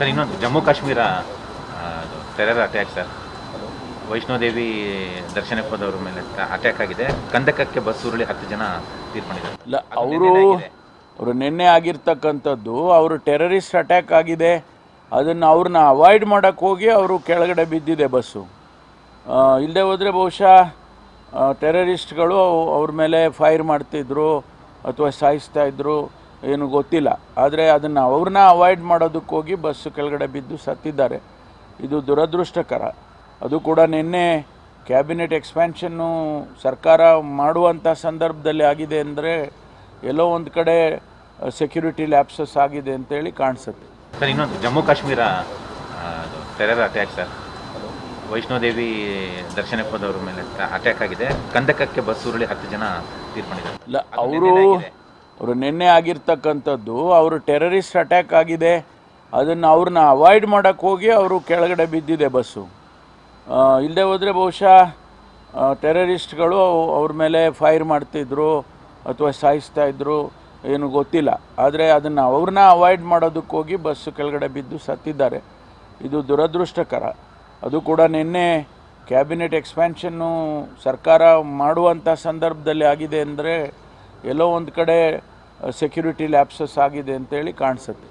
Sir ಇನ್ನೊಂದು Jammu Kashmir terror attack sir Vaishno Devi ದರ್ಶನಕ್ಕೆ ಹೋದವ್ರ ಮೇಲೆ ಅಟ್ಯಾಕ್ ಆಗಿದೆ. ಕಂದಕಕ್ಕೆ ಬಸ್ ಉರುಳಿ ಹತ್ತು ಜನ ತೀರ್ಕೊಂಡಿದ್ದಾರೆ ಇಲ್ಲ ಅವರು. ಅವರು ನಿನ್ನೆ ಆಗಿರ್ತಕ್ಕಂಥದ್ದು ಅವರು ಟೆರರಿಸ್ಟ್ ಅಟ್ಯಾಕ್ ಆಗಿದೆ. ಅದನ್ನು ಅವ್ರನ್ನ ಅವಾಯ್ಡ್ ಮಾಡೋಕ್ಕೆ ಹೋಗಿ ಅವರು ಕೆಳಗಡೆ ಬಿದ್ದಿದೆ ಬಸ್ಸು. ಇಲ್ಲದೆ ಹೋದರೆ ಬಹುಶಃ ಟೆರರಿಸ್ಟ್ಗಳು ಅವ್ರ ಮೇಲೆ ಫೈರ್ ಮಾಡ್ತಿದ್ರು ಅಥವಾ ಸಾಯಿಸ್ತಾ ಇದ್ರು. ಏನು ಗೊತ್ತಿಲ್ಲ. ಆದರೆ ಅದನ್ನು ಅವ್ರನ್ನ ಅವಾಯ್ಡ್ ಮಾಡೋದಕ್ಕೆ ಹೋಗಿ ಬಸ್ ಕೆಳಗಡೆ ಬಿದ್ದು ಸತ್ತಿದ್ದಾರೆ. ಇದು ದುರದೃಷ್ಟಕರ. ಅದು ಕೂಡ ನಿನ್ನೆ ಕ್ಯಾಬಿನೆಟ್ ಎಕ್ಸ್ಪ್ಯಾನ್ಷನ್ನು ಸರ್ಕಾರ ಮಾಡುವಂಥ ಸಂದರ್ಭದಲ್ಲಿ ಆಗಿದೆ ಅಂದರೆ ಎಲ್ಲೋ ಒಂದು ಕಡೆ ಸೆಕ್ಯೂರಿಟಿ ಲ್ಯಾಪ್ಸಸ್ ಆಗಿದೆ ಅಂತೇಳಿ ಕಾಣಿಸುತ್ತೆ. ಸರ್ ಇನ್ನೊಂದು Jammu Kashmir terror attack sir. Vaishno Devi ದರ್ಶನಕ್ಕೆ ಹೋದವ್ರ ಮೇಲೆ ಅಟ್ಯಾಕ್ ಆಗಿದೆ. ಕಂದಕಕ್ಕೆ ಬಸ್ ಉರುಳಿ ಹತ್ತು ಜನ ತೀರ್ಕೊಂಡಿದ್ದಾರೆ ಅವರು. ಅವರು ನಿನ್ನೆ ಆಗಿರ್ತಕ್ಕಂಥದ್ದು ಅವರು ಟೆರರಿಸ್ಟ್ ಅಟ್ಯಾಕ್ ಆಗಿದೆ. ಅದನ್ನು ಅವ್ರನ್ನ ಅವಾಯ್ಡ್ ಮಾಡೋಕ್ಕೆ ಹೋಗಿ ಅವರು ಕೆಳಗಡೆ ಬಿದ್ದಿದೆ ಬಸ್ಸು. ಇಲ್ಲದೆ ಹೋದರೆ ಬಹುಶಃ ಟೆರರಿಸ್ಟ್ಗಳು ಅವ್ರ ಮೇಲೆ ಫೈರ್ ಮಾಡ್ತಿದ್ರು ಅಥವಾ ಸಾಯಿಸ್ತಾ ಇದ್ದರು ಏನು ಗೊತ್ತಿಲ್ಲ. ಆದರೆ ಅದನ್ನು ಅವ್ರನ್ನ ಅವಾಯ್ಡ್ ಮಾಡೋದಕ್ಕೆ ಹೋಗಿ ಬಸ್ಸು ಕೆಳಗಡೆ ಬಿದ್ದು ಸತ್ತಿದ್ದಾರೆ. ಇದು ದುರದೃಷ್ಟಕರ. ಅದು ಕೂಡ ನಿನ್ನೆ ಕ್ಯಾಬಿನೆಟ್ ಎಕ್ಸ್ಪ್ಯಾನ್ಷನ್ನು ಸರ್ಕಾರ ಮಾಡುವಂಥ ಸಂದರ್ಭದಲ್ಲಿ ಆಗಿದೆ ಅಂದರೆ ಎಲ್ಲೋ ಒಂದು ಕಡೆ ಸೆಕ್ಯೂರಿಟಿ ಲ್ಯಾಪ್ಸಸ್ ಆಗಿದೆ ಅಂತೇಳಿ ಕಾಣಿಸುತ್ತೆ.